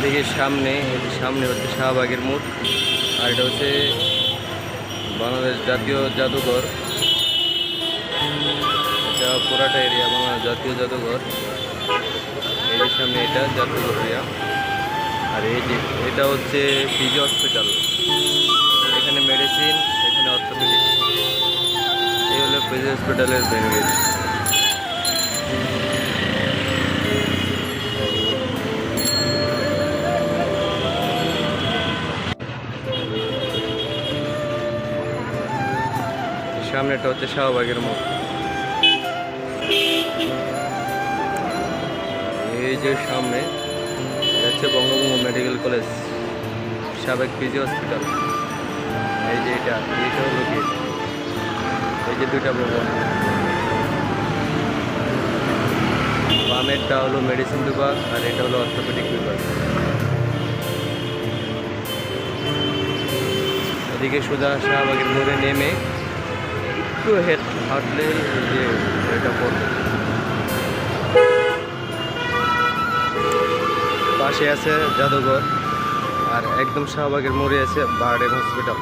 এদিকে সামনে সামনে হচ্ছে শাহবাগের মোড়। আর এটা হচ্ছে বাংলাদেশ জাতীয় জাদুঘর। এটা পুরাটা এরিয়া বাংলাদেশ জাতীয় জাদুঘর। এই সামনে এটা জাদুঘর এরিয়া আর এই যে এটা হচ্ছে পিজি হসপিটাল এখানে মেডিসিন এখানে অর্থোপেডিক এই হলো পিজি হসপিটালের মেন সামনেটা হচ্ছে শাহবাগের মোড় এই যে সামনে হচ্ছে বঙ্গবঙ্গ মেডিকেল কলেজ, সাবেক পিজি হসপিটাল এই যে এটা, এইটা হলো গেট এই যে দুইটা ভবন বামেরটা হলো মেডিসিন বিভাগ, আর এটা হলো অর্থোপেডিক বিভাগ। এদিকে সোজা শাহবাগের মোড়ে নেমে একটু হেড হাঁটলে যে এটা পড়বে পাশে আছে জাদুঘর আর একদম শাহবাগের মোড়ে আছে বার্ডেন হসপিটাল।